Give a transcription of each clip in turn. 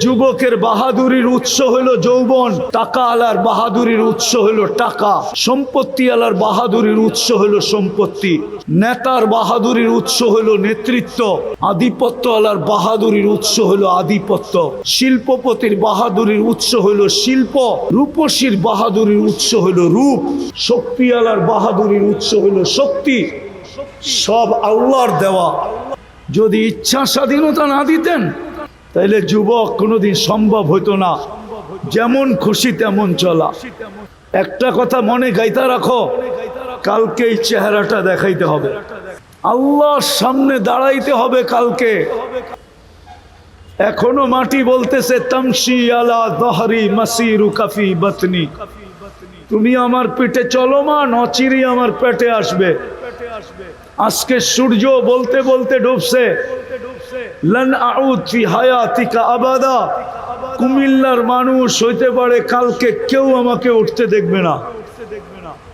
যুবকের বাহাদুরির উৎস হলো যৌবন, টাকা আলার বাহাদুরির উৎস হলো টাকা। সম্পত্তি আলার বাহাদুরির উৎস হলো সম্পত্তি। নেতার বাহাদুরির উৎস হলো নেতৃত্ব। আধিপত্য আলার বাহাদুরির উৎস হলো আধিপত্য। শিল্পপতির বাহাদুরির উৎস হলো শিল্প। রূপসীর বাহাদুরির উৎস হলো রূপ। শক্তি আলার বাহাদুরির উৎস হলো শক্তি। সব আল্লাহর দেওয়া। যদি ইচ্ছা স্বাধীনতা না দিতেন তাইলে যুবক কোনোদিন সম্ভব হইতো না। যেমন খুশি তেমন চলা। একটা কথা মনে গাইতা রাখো কালকে এই চেহারাটা দেখাইতে হবে। আল্লাহর সামনে দাঁড়াইতে হবে কালকে। এখনও মাটি বলতেছে তামসি আলা দহরি মাসিরু কাফি বতনি। তুমি আমার পেটে চলো মা নচিরি আমার পেটে আসবে। আজকে সূর্য বলতে বলতে ডুবছে। লন আউদ ফি হায়াতিকা আবাদা কুমিল্লার মানুষ হইতে পারে কালকে কেউ আমাকে উঠতে দেখবে না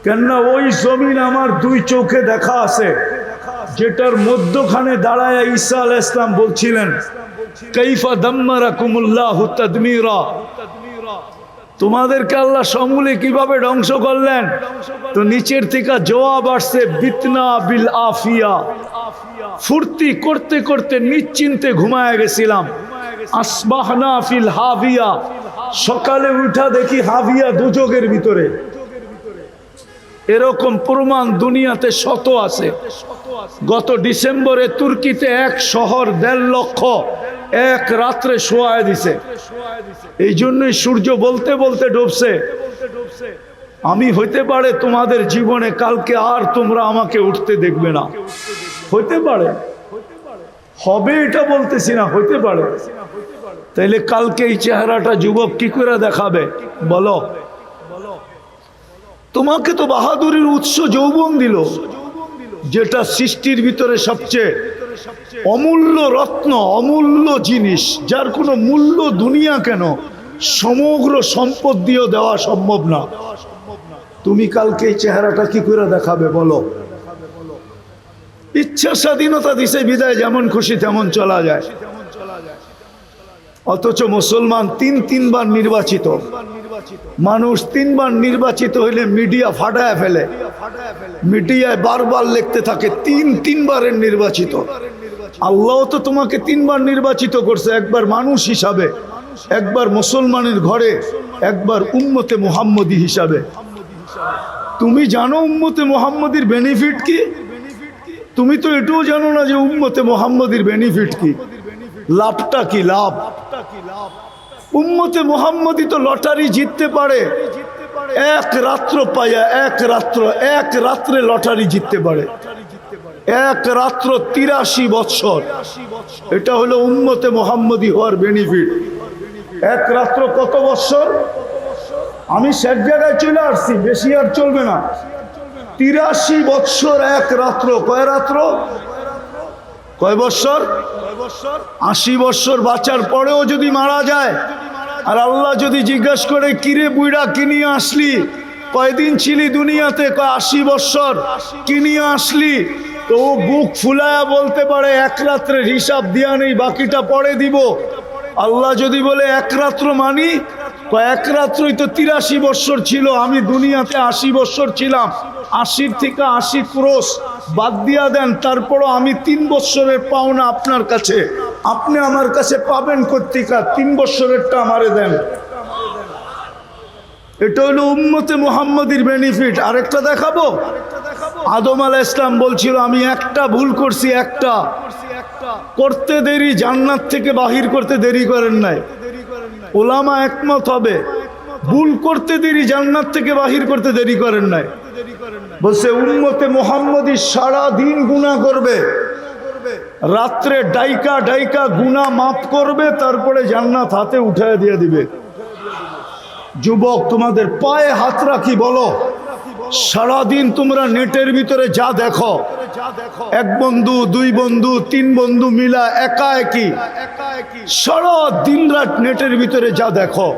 কেননা ওই জমিন আমার দুই চোখে দেখা আছে যেটার মধ্যখানে দাঁড়ায় ঈসা আল ইসলাম বলছিলেন কৈফা দাম্মারা কুমুল্লাহ তদমিরা তোমাদেরকে আল্লাহ সমূলে কীভাবে ধ্বংস করলেন? তো নিচের থেকে জবাব আসছে, বিতনা বিল আফিয়া। ফুর্তি করতে করতে নিশ্চিন্তে ঘুমায় গেছিলাম। আসবাহনা ফিল হাবিয়া। সকালে উঠা দেখি হাবিয়া দুযোগের ভিতরে। এরকম প্রমাণ দুনিয়াতে শত আছে। গত ডিসেম্বরে তুর্কিতে এক শহর দেড় লক্ষ এক রাত্রে শোয়ায় দিছে। এই জন্যই সূর্য বলতে বলতে ডুবছে। আমি হইতে পারে তোমাদের জীবনে, কালকে আর তোমরা আমাকে উঠতে দেখবে না। হইতে পারে। হবে এটা বলতেছি না, হইতে পারে। তাইলে কালকে এই চেহারাটা যুবক কি করে দেখাবে? বলো। তোমাকে তো বাহাদুরির উৎস যৌবন দিল। যেটা সৃষ্টির ভিতরে সবচেয়ে অমূল্য রত্ন, অমূল্য জিনিস, যার কোনো মূল্য দুনিয়া কেন, সমগ্র সম্পদ দিয়েও দেওয়া সম্ভব না। তুমি কালকে এই চেহারাটা কি করে দেখাবে বলো? ইচ্ছা স্বাধীনতা দিছে, বিদায় যেমন খুশি তেমন চলা যায়। অথচ মুসলমান তিন তিনবার নির্বাচিত। মানুষ তিনবার নির্বাচিত হইলে মিডিয়া ফাটায় ফেলে। মিডিয়ায় বারবার লিখতে থাকে, তিন তিনবারের নির্বাচিত। আল্লাহ তো তোমাকে তিনবার নির্বাচিত করছে, একবার মানুষ হিসাবে, একবার মুসলমানের ঘরে, একবার উম্মতে মুহাম্মদী হিসাবে। তুমি জানো উম্মতে মুহাম্মদীর বেনিফিট কি? তুমি তো এটাও জানো না যে উম্মতে মোহাম্মদীর বেনিফিট কি। লাভটা কি লাভ? উম্মতে মোহাম্মদী তো লটারি জিততে পারে। এক রাত্র পাইয়া এক রাত্র, এক রাত্রে লটারি জিততে পারে। এক রাত্র তিরাশি বৎসর। এটা হলো উম্মতে মোহাম্মদী হওয়ার বেনিফিট এক রাত্র কত বৎসর? আমি শেখ জায়গায় চলে আসছি, বেশি আর চলবে না। তিরাশি বৎসর এক রাত্র, কয় রাত্র? কয় বৎসর? আশি বৎসর বাঁচার পরেও যদি মারা যায়, আর আল্লাহ যদি জিজ্ঞাসা করে, কিরে বুইড়া কিনিয়ে আসলি? কয়দিন ছিলি দুনিয়াতে? কয়, আশি বৎসর। কিনিয়ে আসলি? তো ও বুক ফুলায়া বলতে পারে, এক রাত্রের হিসাব দিয়া নেই, বাকিটা পরে দিব। আল্লাহ যদি বলে, এক রাত্র মানি এক রাত্রই তো তিরাশি বৎসর ছিল, আমি দুনিয়াতে আশি বৎসর ছিলাম। আশির থেকে আশি ক্রোশ বাদ দিয়া দেন, তারপরও আমি তিন বৎসরের পাওনা আপনার কাছে। আপনি আমার কাছে পাবেন কর্তিকা তিন বৎসরেরটা আমারে দেন। এটা হলো উম্মতে মোহাম্মদীর বেনিফিট আরেকটা দেখাবো? আদম আলা ইসলাম বলছিল, আমি একটা ভুল করছি, একটা। করতে দেরি, জান্নাত থেকে বাহির করতে দেরি করেন নাই। ওলামা একমত হবে। ভুল করতে দেরি, জান্নাত থেকে বাহির করতে দেরি করেন নাই। বলছে উন্মতে মোহাম্মদী সারা দিন গুণা করবে। রাত্রে ডাইকা ডাইকা গুণা মাফ করবে, তারপরে জান্নাত হাতে উঠায় দিয়ে দিবে। যুবক, তোমাদের পায়ে হাত রাখি, বলো। সারাদিন তোমরা নেটের ভিতরে যা দেখো, এক বন্ধু, দুই বন্ধু, তিন বন্ধু মিলা একা একই। সারা দিন রাত নেটের ভিতরে যা দেখো,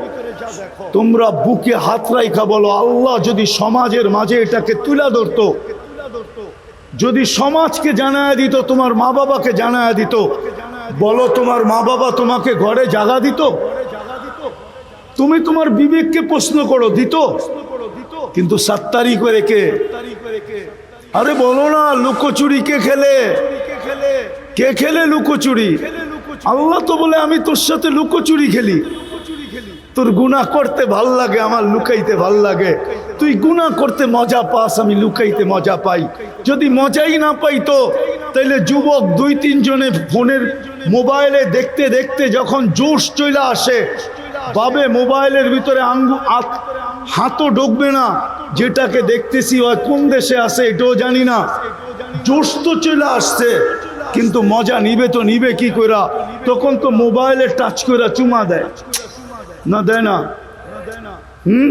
তোমরা বুকে হাত রাইখা বলো, আল্লাহ যদি সমাজের মাঝে এটাকে তুলে ধরতো, যদি সমাজকে জানায় দিত, তোমার মা বাবাকে জানায় দিত, বলো তোমার মা বাবা তোমাকে ঘরে জাগা দিত? তুমি তোমার বিবেককে প্রশ্ন করো, দিত? কিন্তু সাত্তারি করে কে আরে বলো না, লুকোচুরি কে খেলে? কে খেলে লুকোচুরি? আল্লাহ তো বলে, আমি তোর সাথে লুকোচুরি খেলি। তোর গুণা করতে ভালো লাগে, আমার লুকাইতে ভালো লাগে। তুই গুণা করতে মজা পাস, আমি লুকাইতে মজা পাই। যদি মজাই না পাই তো, তাইলে যুবক দুই তিনজনে ফোনের মোবাইলে দেখতে দেখতে যখন জোশ চলে আসে বাবে মোবাইলের ভিতরে আঙ্গু হাতও ঢুকবে না। যেটাকে দেখতেছি ওই কোন দেশে আছে এটাও জানি না। জোশ তো চলে আসছে, কিন্তু মজা নিবে তো নিবে কি কইরা। তখন তো মোবাইলে টাচ করে চুমা দেয়। না দেয় না? হুম?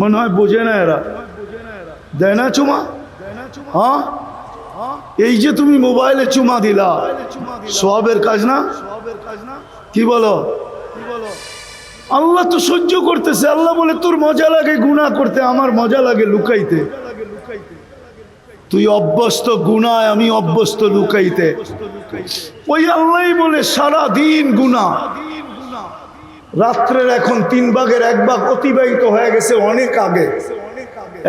মনে হয় বোঝে না এরা। দেয় না চুমা? হ্যাঁ? এই যে তুমি মোবাইলে চুমা দিলা, সবের কাজ না? কি বলো? আল্লাহ তো সহ্য করতেছে। আল্লাহ বলে, তোর মজা লাগে গুণা করতে, আমার মজা লাগে লুকাইতে। তুই অভ্যস্ত গুনায়, আমি অভ্যস্ত লুকাইতে। ওই আল্লাহ বলে সারা দিন গুণা রাত্রের এখন তিন ভাগের এক ভাগ অতিবাহিত হয়ে গেছে অনেক আগে।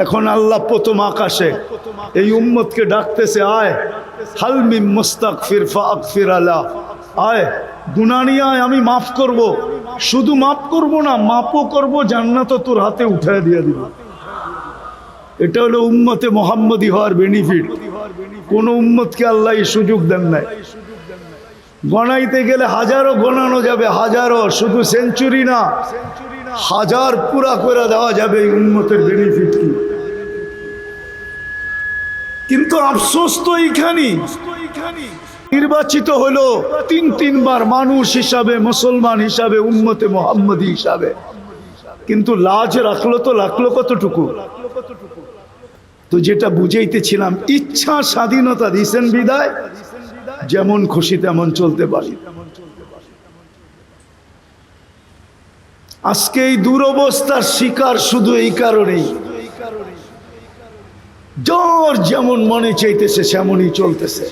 এখন আল্লাহ প্রথম আকাশে এই উম্মতকে ডাকতেছে, আয় হালমি মুস্তাক ফির ফাক ফির আলা। আয় গুনানি আয়, আমি মাফ করব। শুধু মাফ করব না, মাপও করব জান্নাত তোর হাতে উঠায় দিয়ে দিব। এটা হলো উম্মতে মোহাম্মদী হওয়ার বেনিফিট কোন উম্মতকে আল্লাহ সুযোগ দেন নাই। গণাইতে গেলে হাজারো গণানো যাবে, হাজারো, শুধু সেঞ্চুরি না, হাজার পুরা করে দেওয়া যাবে এই উন্মতের বেনিফিট কি? কিন্তু আফসোস তো এইখানি নির্বাচিত হলো তিন তিনবার মানুষ হিসাবে, মুসলমান হিসাবে, উম্মতে মোহাম্মদী হিসাবে। কিন্তু লাজ রাখল তো, রাখল কতটুকু? তো যেটা বুঝাইতেছিলাম, ইচ্ছা স্বাধীনতা দিছেন বিদায়, যেমন খুশি তেমন চলতে পারি। আজকে এই দুরবস্থার শিকার শুধু এই কারণেই। জ্বর যেমন মনে চাইতেছে, সেমনই চলতেছে।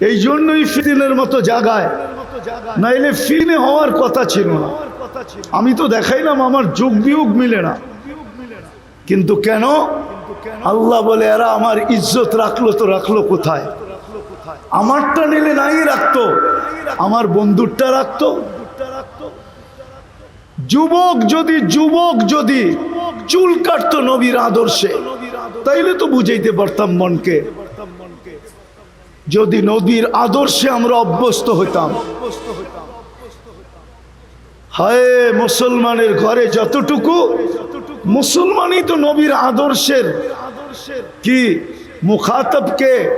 এই জন্যই ফিদিনের মতো জাগায়। নাইলে ফিনে হওয়ার কথা ছিল না। আমি তো দেখাইলাম, আমার যোগ বিয়োগ মিলে না। কিন্তু কেন? আল্লাহ বলে, এরা আমার ইজ্জত রাখল তো রাখল কোথায়? আমারটা নিলে নাই রাখতো, আমার বন্ধুরটা রাখতো। যুবক যদি যুবক যদি চুল কাটতো নবীর আদর্শে, তাইলে তো বুঝাইতে পারতাম মনকে। যদি নদীর আদর্শে আমরা অভ্যস্ত হইতাম। হায়, মুসলমানের ঘরে যতটুকু, মুসলমানই তো নবীর আদর্শের। কি? মুখাতবকে?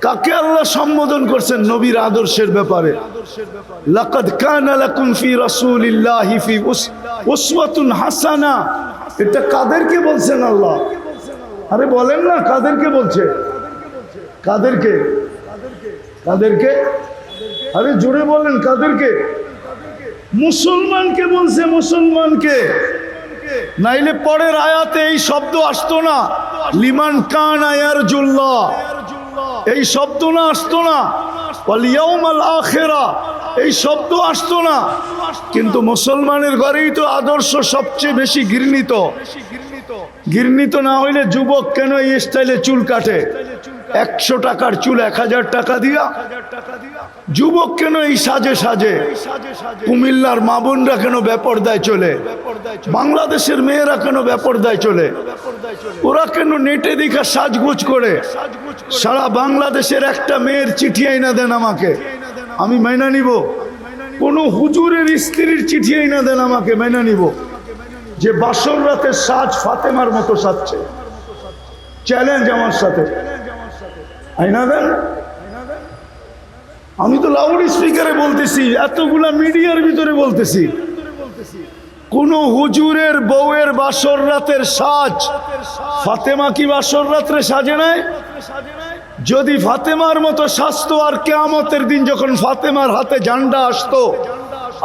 কাকে আল্লাহ সম্বোধন করছেন নবীর আদর্শের ব্যাপারে? লাকাদ কানা লাকুম ফি রাসূলিল্লাহি ফি উস- উসওয়াতুন হাসানা। এটা কাদেরকে বলছেন আল্লাহ? আরে বলেন না, কাদেরকে বলছে? কাদেরকে? কাদেরকে? আরে জোরে বলেন, কাদেরকে? মুসলমানকে বলছে, মুসলমানকে। নাইলে পরের আয়াতে এই শব্দ আসতো না। লিমান কান আয়ার জুল্লাহ এই শব্দ না আসতো না। এই শব্দ আসতো না। কিন্তু মুসলমানের ঘরেই তো আদর্শ সবচেয়ে বেশি ঘৃণিত। ঘৃণিত না হইলে যুবক কেন এই স্টাইলে চুল কাটে? একশো টাকার চুল এক হাজার টাকা দিয়া। যুবক কেন এই সাজে সাজে? কুমিল্লার মা বোনরা কেন ব্যাপরদায় চলে? বাংলাদেশের মেয়েরা কেন ব্যাপরদায় চলে? ওরা কেন নেটে দেখা সাজগুজ করে? সারা বাংলাদেশের একটা মেয়ের চিঠি আইনা দেন আমাকে। আমি মাইনা নিব। কোন হুজুরের স্ত্রীর চিঠি আইনা দেন আমাকে, মাইনা নিব। যে বাসর রাতের সাজ ফাতেমার মতো সাজছে। চ্যালেঞ্জ আমার সাথে। আইনা দেন? আমি তো লাউড স্পিকারে বলতেছি, এতগুলা মিডিয়ার ভিতরে বলতেছি। কোন হুজুরের বউয়ের বাসর রাতের সাজ, ফাতেমা কি বাসর রাত্রে সাজে নাই? যদি ফাতেমার মতো সাজতো আর কেয়ামতের দিন যখন ফাতেমার হাতে ঝান্ডা আসতো,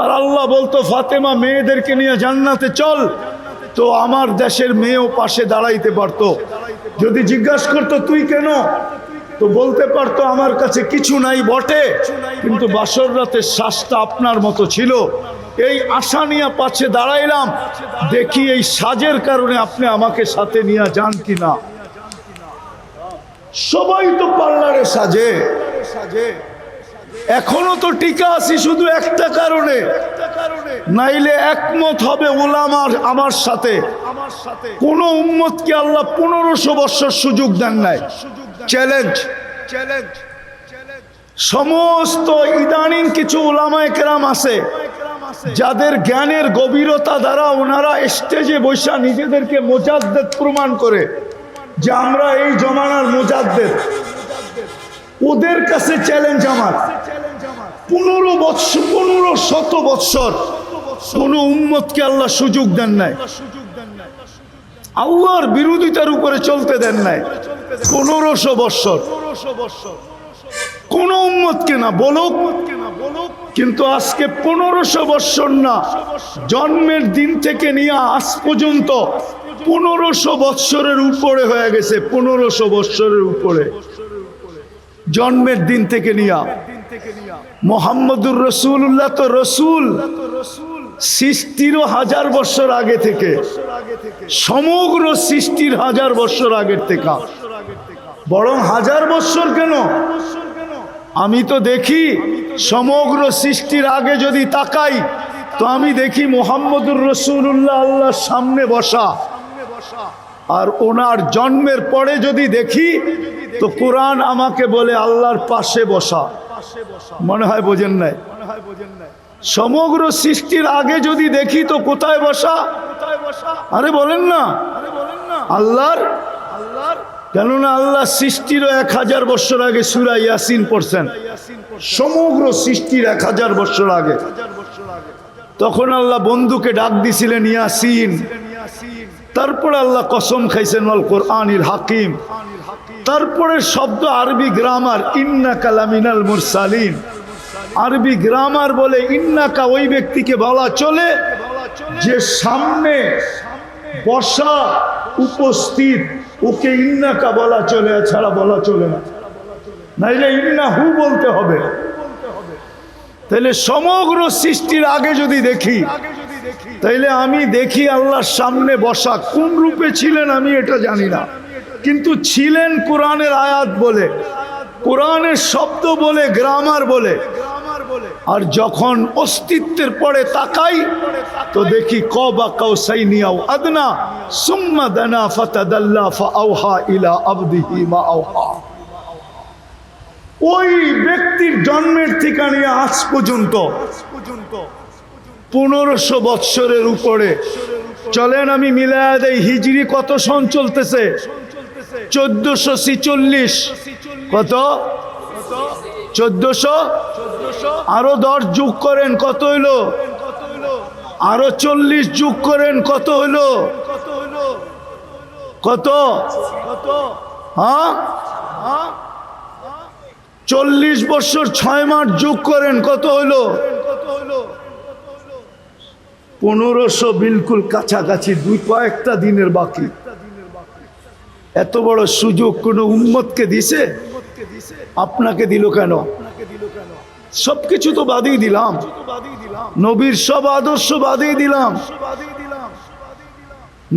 আর আল্লাহ বলতো, ফাতেমা, মেয়েদেরকে নিয়ে জান্নাতে চল। তো আমার দেশের মেয়েও পাশে দাঁড়াইতে পারতো। যদি জিজ্ঞাসা করতো, তুই কেন? তো বলতে পারতো আমার কাছে কিছু নাই বটে। কিন্তু বাসর রাতের শ্বাসটা আপনার মতো ছিল। এই আশা নিয়ে পাশে দাঁড়াইলাম। দেখি এই সাজের কারণে আপনি আমাকে সাথে নিয়ে যান কি না সবাই তো পার্লারে সাজে। সাজে। এখনও তো টিকা আছি শুধু একটা কারণে। নাইলে একমত হবে ওলামার আমার সাথে। আমার সাথে কোন উম্মতকে আল্লাহ পনেরোশো বছর সুযোগ দেন নাই। চ্যালেঞ্জ চ্যালেঞ্জ সমস্ত ইদানিং কিছু ওলামায় কেরাম আছে। যাদের জ্ঞানের গভীরতা দ্বারা ওনারা স্টেজে বৈশা নিজেদেরকে মোজাদ্দেদ প্রমাণ করে যে আমরা এই জমানার মোজাদ্দেদ। ওদের কাছে চ্যালেঞ্জ আমার। পনেরো বৎসর পনেরো শত বৎসর কোন উম্মতকে আল্লাহ সুযোগ দেন নাই। আল্লাহর বিরোধিতার উপরে চলতে দেন নাই। পনেরোশো বৎসর। কোন উম্মতকে না বলুক, কিন্তু আজকে পনেরোশো বৎসর না। জন্মের দিন থেকে নিয়ে আজ পর্যন্ত পনেরোশো বৎসরের উপরে হয়ে গেছে, পনেরোশো বৎসরের উপরে। জন্মের দিন থেকে নিয়া মোহাম্মদুর রসুল্লাহ তো রসুল। সৃষ্টিরও হাজার বছর আগে থেকে। সমগ্র সৃষ্টির হাজার বছর আগের থেকে। বরং হাজার বছর কেন? আমি তো দেখি সমগ্র সৃষ্টির আগে যদি তাকাই, তো আমি দেখি মোহাম্মদুর রসুল্লাহ আল্লাহর সামনে বসা। আর ওনার জন্মের পরে যদি দেখি, তো কোরআন আমাকে বলে আল্লাহর পাশে বসা। মনে হয় বোঝেন নাই। সমগ্র সৃষ্টির আগে যদি দেখি তো কোথায় বসা? আরে বলেন না। আল্লাহর? কেননা আল্লাহ সৃষ্টিরও এক হাজার বছর আগে সুরা ইয়াসিন পড়ছেন। সমগ্র সৃষ্টির এক হাজার বছর আগে। তখন আল্লাহ বন্ধুকে ডাক দিছিলেন ইয়াসিন তারপরে আল্লাহ কসম খাইছেন আল কোরআনির হাকিম। তারপরে শব্দ আরবি গ্রামার ইন্না কালামিনাল মুরসালিন। আরবি গ্রামার বলে, ইন্নাকা ওই ব্যক্তিকে বলা চলে যে সামনে বসা উপস্থিত, ওকে ইন্নাকা বলা চলে ছাড়া বলা চলে না। ইন্না হু বলতে হবে। তাহলে সমগ্র সৃষ্টির আগে যদি দেখি তাইলে আমি দেখি আল্লাহর সামনে বসা কোন রূপে ছিলেন আমি এটা জানি না। কিন্তু ছিলেন কোরআনের আয়াত বলে, কোরআনের শব্দ বলে, গ্রামার বলে। আর যখন অস্তিত্বের পরে তাকাই, তো দেখি কবা কাউসাই নিয়াও আদনা ফাআওহা ইলা আবদিহি মা আওহা। ওই ব্যক্তির জন্মের থেকে নিয়ে আজ পর্যন্ত। পনেরোশো বৎসরের উপরে। চলেন আমি মিলায়া দেই হিজড়ি কত সন চলতেছে? চোদ্দশো ছিচল্লিশ। কত? চোদ্দশো? আরও দশ যুগ করেন কত হইল? আরও চল্লিশ যুগ করেন কত হইল? কত? কত হ্যাঁ হ্যাঁ? চল্লিশ বছর ছয় মাস যোগ করেন, কত হইল? পনেরোশো বিলকুল কাছাকাছি, দুই কয়েকটা দিনের বাকি। এত বড় সুযোগ কোনো উম্মতকে দিছে? আপনাকে দিল কেন? সবকিছু তো বাদই দিলাম। নবীর সব আদর্শ বাদেই দিলাম।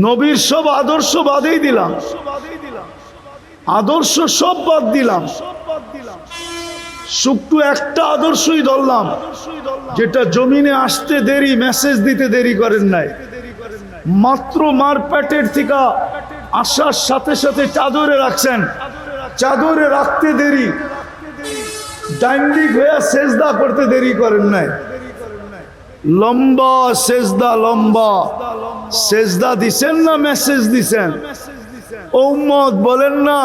নবীর সব আদর্শ বাদেই দিলাম। আদর্শ সব বাদ দিলাম। শুক্তু একটা আদর্শই ধরলাম, যেটা জমিনে আসতে দেরি মেসেজ দিতে দেরি করেন নাই। মাত্র মার প্যাটের থেকে আসার সাথে সাথে চাদরে রাখছেন। চাদরে রাখতে দেরি ডাইন্ডিক হয়ে সেজদা করতে দেরি করেন নাই। লম্বা সেজদা লম্বা। সেজদা দিছেন না মেসেজ দিছেন? উম্মত বলেন না।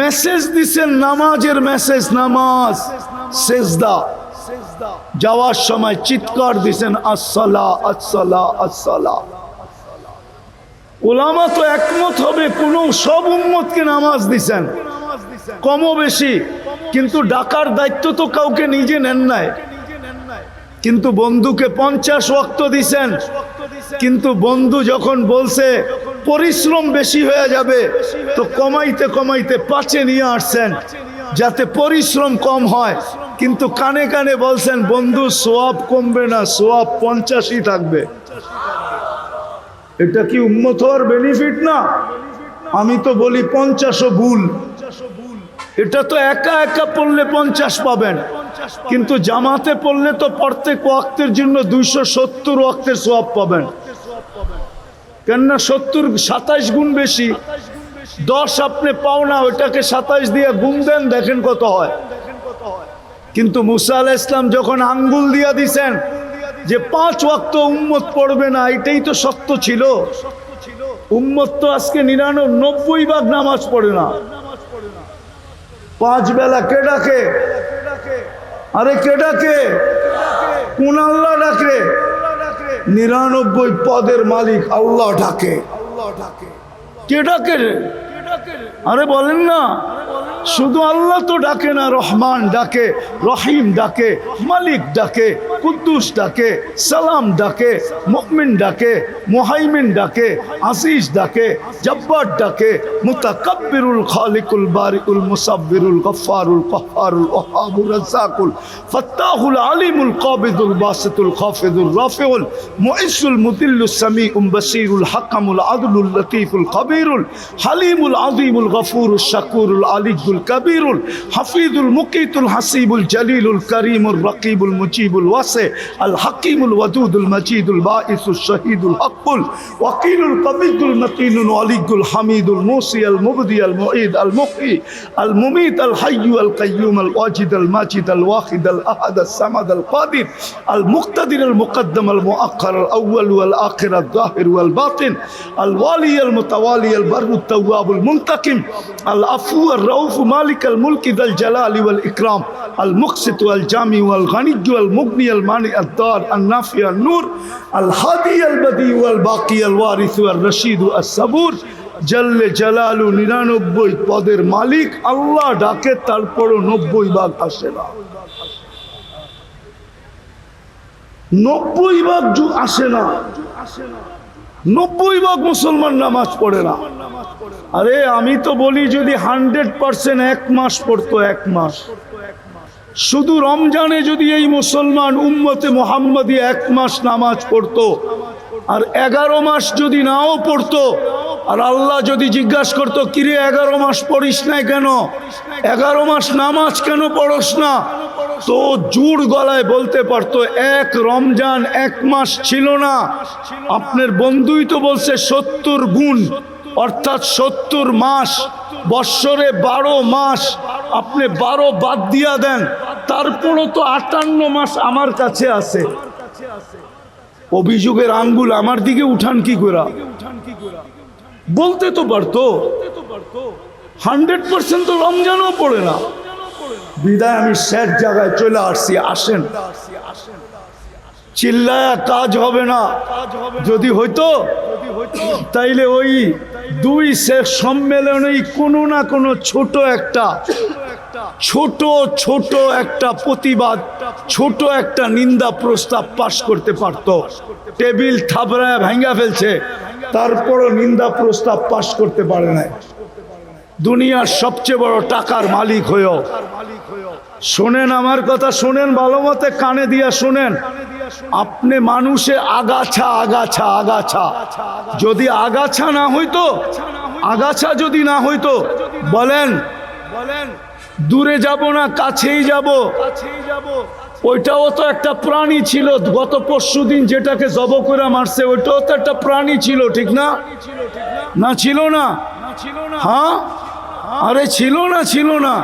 মেসেজ দিছেন, নামাজের মেসেজ, নামাজ। সেজদা। যাওয়ার সময় চিৎকার দিছেন আসসালা আসসালা আসসালা ওলামা তো একমত হবে, কোন সব উম্মতকে নামাজ দিছেন। কমও বেশি, কিন্তু ডাকার দায়িত্ব তো কাউকে নিজে নেন নাই। কিন্তু বন্ধুকে পঞ্চাশ ওয়াক্ত দিছেন। কিন্তু বন্ধু যখন বলছে, পরিশ্রম বেশি হয়ে যাবে, তো কমাইতে কমাইতে পাঁচে নিয়ে আসছেন, যাতে পরিশ্রম কম হয়। কিন্তু কানে কানে বলছেন, বন্ধু, সোয়াব কমবে না, সোয়াব পঞ্চাশই থাকবে। এটা কি উন্মত হওয়ার বেনিফিট না? আমি তো বলি, পঞ্চাশও ভুল। এটা তো একা একা পড়লে পঞ্চাশ পাবেন। কিন্তু জামাতে পড়লে তো প্রত্যেক ওয়াক্তের জন্য দুইশো সত্তর ওয়াক্তের সোয়াব পাবেন। কেননা সত্তর, সাতাইশ গুণ বেশি। দশ আপনি পাও না, ওইটাকে সাতাইশ দিয়ে গুণ দেন, দেখেন কত হয়। কিন্তু মুসা আলাহ ইসলাম যখন আঙ্গুল দিয়া দিছেন যে পাঁচ ওয়াক্ত উম্মত পড়বে না, এটাই তো সত্য ছিল। উম্মত তো আজকে নিরানব্বই ভাগ নামাজ পড়ে না। পাঁচ বেলা কে ডাকে? আরে কে ডাকে? কোন আল্লাহ ডাকে? নিরানব্বই পদের মালিক আল্লাহ ডাকে। কে ডাকে আরে বলেন না। শুধু আল্লাহ তো ডাকে না, রহমান ডাকে, রহিম ডাকে, মালিক ডাকে, কুদ্দুস ডাকে, সালাম ডাকে মুকমিন ডাকে, মুহাইমিন ডাকে আসিস ডাকে, জব্বার ডাকে, মুতাকাব্বিরুল খালিকুল বারিকুল মুসাব্বিরুল গফফারুল কহ্হারুল ওহাবুর রাজ্জাকুল ফাত্তাহুল আলিমুল কাবিদুল বাসিতুল খাফিদুল রাফিউল মুইসুল মুদিল্লুস সামিউল বাসিরুল হাকামুল আদলুল লতিফুল কবিরুল হালিমুল আযীমুল গফুরুল শাকুরুল الكبير الحفيظ المقيت الحسيب الجليل الكريم الرقيب المجيب الواسع الحكيم الودود المجيد الباعث الشهيد الحق الوكيل القبيد المتين العلي الحميد الموصي المبدي المعيد المحيي المميت الحي القيوم الواجد الماجد الواحد الأحد الصمد القادر المقتدر المقدم المؤخر الأول والآخر الظاهر والباطن الوالي المتوالي البر التواب المنتقم العفو الرؤوف مالك الملك ذا الجلال والإكرام المقسط والجامع والغني والمغني المانع الدار النافع النور الهادي البديع والباقي الوارث والرشيد الصبور জল্লে জালালু নিরানব্বই পদের মালিক আল্লাহ ডাকে তারপরও নব্বই ভাগ আসে না নব্বই ভাগ যু- আসে না নব্বই ভাগ মুসলমান নামাজ পড়ে না। আরে, আমি তো বলি যদি হান্ড্রেড পার্সেন্ট এক মাস পড়তো, এক মাস। শুধু রমজানে যদি এই মুসলমান উম্মতে মোহাম্মদী এক মাস নামাজ পড়তো, আর এগারো মাস যদি নাও পড়তো, আর আল্লাহ যদি জিজ্ঞাসা করতো, কিরে, এগারো মাস পড়িস না কেন? এগারো মাস নামাজ কেন পড়স না? তো জুড় গলায় বলতে পারতো, এক রমজান এক মাস ছিল না। আপনার বন্ধুই তো বলছে সত্তর গুণ, অর্থাৎ সত্তর মাস, বৎসরে বারো মাস। আপনি বারো বাদ দিয়া দেন, তারপরও তো আটান্ন মাস আমার কাছে আছে। অভিযোগের আঙ্গুল আমার দিকে উঠান কি করা বলতে তো পারতো। হান্ড্রেড পার্সেন্ট তো রমজানও পড়ে না। বিদায় আমি শেষ জায়গায় চলে আসছি, আসেন। চিল্লায়া কাজ হবে না। যদি হইতো, তাইলে ওই দুই শেষ সম্মেলনেই কোনো না কোনো ছোট একটা, ছোট ছোট একটা প্রতিবাদ, ছোট একটা নিন্দা প্রস্তাব পাশ করতে পারত। টেবিল থাবড়ায় ভেঙ্গা ফেলছে, তারপরও নিন্দা প্রস্তাব পাশ করতে পারে না দুনিয়ার সবচেয়ে বড় টাকার মালিক হয়েও। শোনেন আমার কথা, শোনেন ভালো মতে, কানে দিয়া শোনেন। আপনি মানুষে আগাছা আগাছা আগাছা। যদি আগাছা না হইতো, আগাছা যদি না হইতো, বলেন বলেন দূরে যাব না, কাছেই যাব। ওইটাও তো একটা প্রাণী ছিল, গত পরশু দিন যেটাকে জব করে মারছে, ওইটাও তো একটা প্রাণী ছিল, ঠিক না? না ছিল না? হ্যাঁ? আরে ছিল না ছিল না।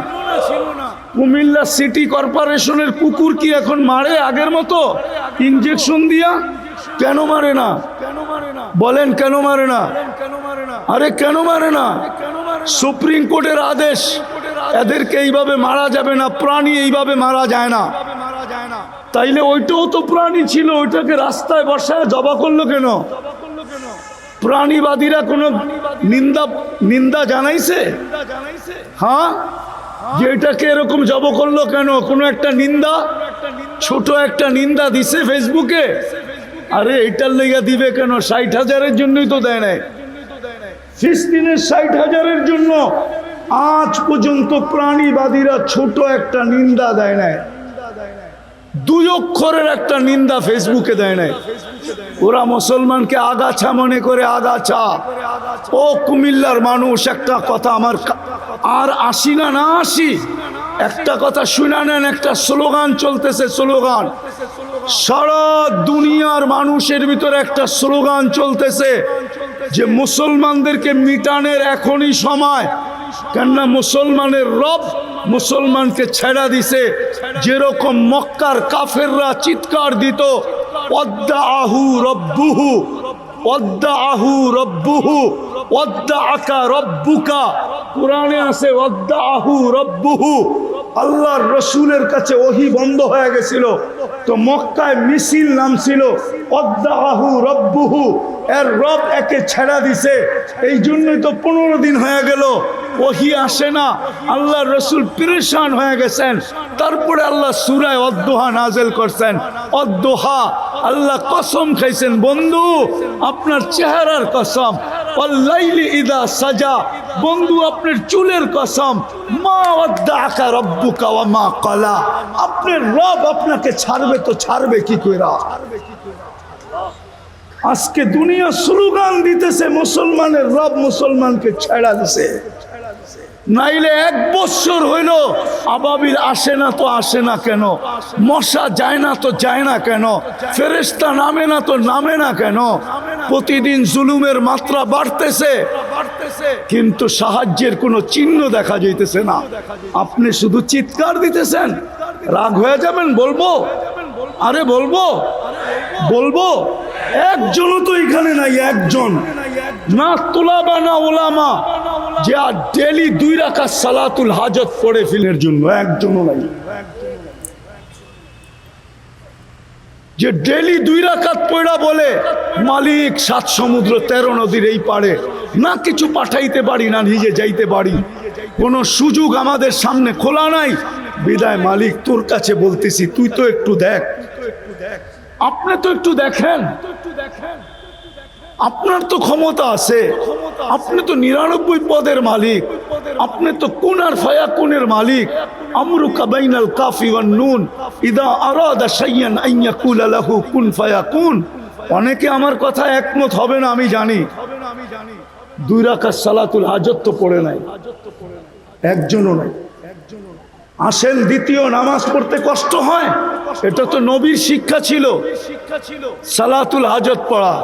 কুমিল্লা সিটি কর্পোরেশনের কুকুর কি এখন মারে আগের মতো? ইনজেকশন দিয়া? কেন মারে না? বলেন কেন মারে না? আরে কেন মারে না? সুপ্রিম কোর্টের আদেশ, এদেরকে এইভাবে মারা যাবে না, প্রাণী এইভাবে মারা যায় না। তাইলে ওইটাও তো প্রাণী ছিল, ওইটাকে রাস্তায় বসায় জবা করল কেন? প্রাণীবাদীরা কোনো নিন্দা নিন্দা জানাইছে? হ্যাঁ? যে এটাকে এরকম জব করল কেন? কোনো একটা নিন্দা? ছোট একটা নিন্দা দিছে ফেসবুকে? আরে এটার লেগে দিবে কেন? ষাট হাজারের জন্যই তো দেয় নাই। ফিলিস্তিনের ষাট হাজারের জন্য আজ পর্যন্ত প্রাণীবাদীরা ছোট একটা নিন্দা দেয় নাই। দুই অক্ষরের একটা নিন্দা ফেসবুকে দেয় নাই। ওরা মুসলমানকে আগাছা মনে করে আগাছা। ও কুমিল্লার মানুষ, একটা কথা আমার আর আসি না না আসি। একটা কথা শুনে নেন, একটা স্লোগান চলতেছে, স্লোগান। সারা দুনিয়ার মানুষের ভিতরে একটা স্লোগান চলতেছে যে মুসলমানদেরকে মিটানের এখনই সময়। কেননা মুসলমানের রব মুসলমানকে ছেড়া দিছে। যেরকম মক্কার কাফেররা চিৎকার দিত অদ্দা আহু রব্বুহু অদ্দা আহু রব্বুহু অদ্দা আকা রব্বুকা। কোরআনে আছে অদ্দা আহু রব্বুহু। আল্লাহর রসুলের কাছে ওহি বন্ধ হয়ে গেছিল। তো মক্কায় মিছিল নামছিল। অদ্দাহু রব্বুহু, এর রব একে ছেড়া দিছে। এই জন্যই তো পনেরো দিন হয়ে গেল। ওহি আসে না। আল্লাহর রসুল পরেশান হয়ে গেছেন। তারপরে আল্লাহ সুরায় অদ্দোহা নাজেল করছেন। অদ্দোহা, আল্লাহ কসম খাইছেন, বন্ধু, আপনার চেহারার কসম। অল্লাইলি ইদা সাজা। বন্ধু, আপনার চুলের কসম, মা অদ্দাকা রব্বুকা ওয়া মা কলা আপনার রব আপনাকে ছাড়বে তো ছাড়বে কি কইরা? আজকে দুনিয়া স্লোগান দিতেছে, মুসলমানের রব মুসলমানকে ছেড়া দিছে। নাইলে এক বছর হইল আবাবির আসে না তো আসে না কেন? মশা যায় না তো যায় না কেন? ফেরেস্তা নামে না তো নামে না কেন? প্রতিদিন জুলুমের মাত্রা বাড়তেছে। কিন্তু সাহায্যের কোনো চিহ্ন দেখা যাইতেছে না। আপনি শুধু চিৎকার দিতেছেন। রাগ হয়ে যাবেন, বলব? আরে বলব? বলব? একজনও তো এখানে নাই, একজন। না তোলাবা, না ওলামা। যে আর ডেলি দুই রাখা সালাতুল হাজত পড়ে ফিলের জন্য, একজনও নাই। যে ডেলি দুই রাখাত পড়া বলে, মালিক সাত সমুদ্র তেরো নদীর এই পারে না কিছু পাঠাইতে পারি, না নিজে যাইতে পারি, কোনো সুযোগ আমাদের সামনে খোলা নাই। বিদায় মালিক, তোর কাছে বলতেছি, তুই তো একটু দেখ। আপনি তো একটু দেখেন। আপনার তো ক্ষমতা আছে। আপনি তো নিরানব্বই পদের মালিক। আপনি তো কোন আর ফায়া কোনের মালিক। আমরু কাবাইনাল কাফি ওয়ান নুন। ইদা আরাদা শাইয়ান আন ইয়াকুলা লাহু কুন ফায়াকুন অনেকে আমার কথা একমত হবে না, আমি জানি। দুই রাকাত সালাতুল হাজত তো পড়ে নাই। একজনও নাই। আসেন দ্বিতীয় নামাজ পড়তে কষ্ট হয়? এটা তো নবীর শিক্ষা ছিল। সালাতুল হাজত পড়া।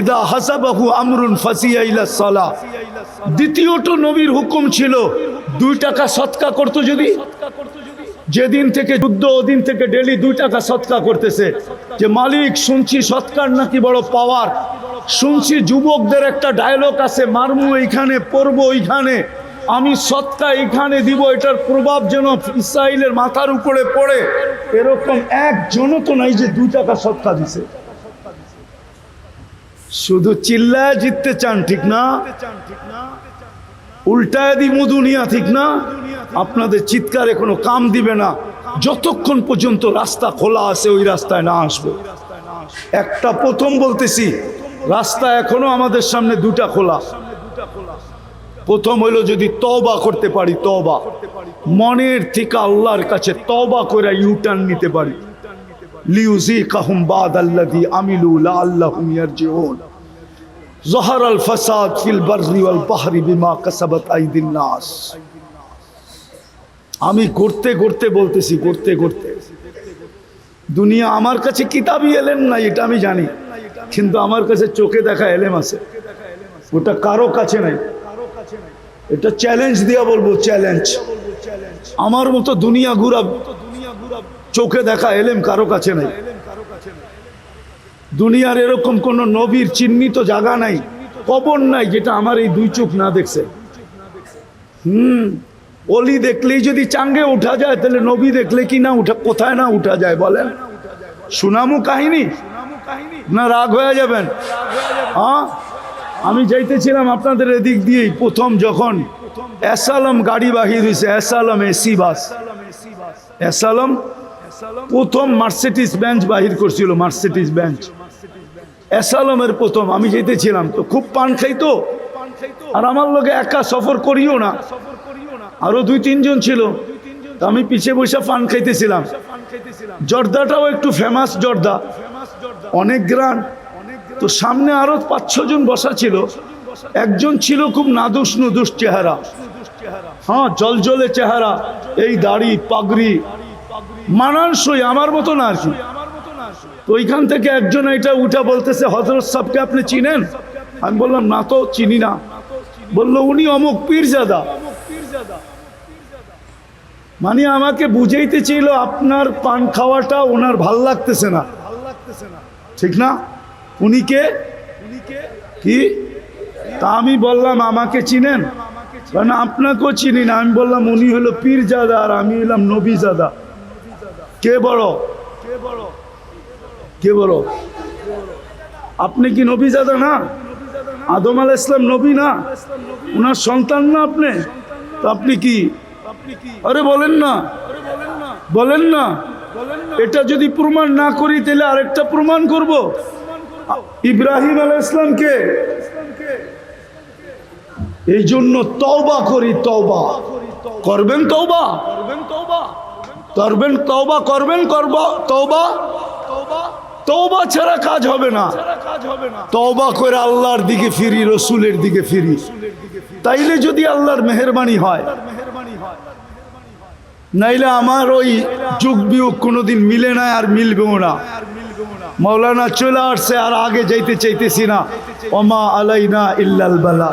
ইদা হাসাবাহু আমরুন ফাসিয়া ইলা সালা। দ্বিতীয়টো নবীর হুকুম ছিল, দুই টাকা সৎকা করতো যদি। যেদিন থেকে যুদ্ধ, ওদিন থেকে ডেলি দুই টাকা সৎকা করতেছে। যে মালিক, শুনছি সৎকার নাকি বড় পাওয়ার। শুনছি যুবকদের একটা ডায়লগ আছে, মারমু এইখানে পড়ব ওইখানে আমি সৎকা এখানে দিব, এটার প্রভাব যেন ইসরায়েলের মাথার উপরে পড়ে। এরকম একজনও তো নাই যে দুই টাকা সৎকা দিছে। শুধু চিল্লায় জিততে চান, ঠিক না? উল্টায় দি মধুনিয়া ঠিক না? আপনাদের চিৎকারে কোনো কাম দিবে না। যতক্ষণ পর্যন্ত রাস্তা খোলা আছে, ওই রাস্তায় না আসব। একটা প্রথম বলতেছি, রাস্তা এখনও আমাদের সামনে দুটা খোলা। প্রথম হইল যদি তবা করতে পারি তবা মনের থেকে আল্লাহর কাছে তবা করে ইউটার্ন নিতে পারি। লিউজি কাহুম বাদ আল্লাদি আমিলুল্লা আল্লাহ জিওন জহার আল ফসাদ ফিল বাররি আল বিমা কাসাবাত আইদিন আমি করতে করতে বলতেছি করতে করতে দুনিয়া আমার কাছে কিতাবই এলেম নাই এটা আমি জানি। কিন্তু আমার কাছে চোখে দেখা এলেম আছে। ওটা কারও কাছে নাই। এটা চ্যালেঞ্জ দিয়া বলব চ্যালেঞ্জ আমার মতো দুনিয়া ঘুরা চোখে দেখা এলেম কারও কাছে নাই। দুনিয়ার এরকম কোন নবীর চিহ্নিত জায়গা নাই, কবর নাই, যেটা আমার এই দুই চোখ না দেখছে। হুম, অলি দেখলেই যদি চাঙ্গে উঠা যায়, তাহলে নবী দেখলে কি না উঠা কোথায় না উঠা যায় বলেন? সুনামু কাহিনী? না রাগ হয়ে যাবেন। হ্যাঁ? আমি যাইতেছিলাম আপনাদের এদিক দিয়েই প্রথম যখন এসালম গাড়ি বাহির হয়েছে এসালম এসি বাস। এসালম প্রথম মার্সিডিস বেঞ্চ বাহির করছিল মার্সিডিস বেঞ্চ। এসালমের প্রথম, আমি যেতেছিলাম তো, খুব পান খাইতো আর আমার লোকে একা সফর করিও না। আরও দুই, তিনজন ছিল। আমি পিছিয়ে বসে পান খাইতেছিলাম। জর্দাটাও একটু ফেমাস জর্দা। অনেক গ্রান। তো সামনে আরও পাঁচ ছজন বসা ছিল। একজন ছিল খুব নাদুস নুদুস চেহারা হ্যাঁ জলজলে চেহারা, এই দাড়ি, পাগড়ি, মানানসই, আমার মতো না কি। তো ওইখান থেকে একজন এটা উঠা বলতেছে হজরত সাহকে আপনি চিনেন? আমি বললাম, না তো, চিনি না। বলল, উনি অমুক পীরজাদা। মানে আমাকে বুঝাইতে ছিল আপনার পান খাওয়াটা ওনার ভালো লাগতেছে না। ঠিক না? উনি কে? কি তা আমি বললাম, আমাকে চিনেন? কারণ আপনাকেও চিনি না। আমি বললাম, উনি হলো পীরজাদা আর আমি হলাম নবীজাদা। কে বড়? কে বড়? কে বড় আপনি কি নবীজাদা না? আদম আল ইসলাম নবী না? ওনার সন্তান না আপনি? তো আপনি কি? আরে বলেন না। বলেন না। এটা যদি প্রমাণ না করি, তাহলে আরেকটা প্রমাণ করব? ইব্রাহিম আল ইসলামকে এই জন্য তওবা করি, তওবা। করবেন তওবা? করবেন তওবা, করবেন করব, তওবা। তওবা ছাড়া কাজ হবে না। তওবা করে আল্লাহর দিকে ফিরি, রসুলের দিকে ফিরি। তাইলে যদি আল্লাহর মেহরবানি হয়। নাইলে আমার ওই যুগ বিয়োগ কোনোদিন মিলে না আর মিলবেও না। মৌলানা চলে আসছে আর আগে যাইতে চাইতেছি না। ওমা আলাইনা ইল্লাল বালা।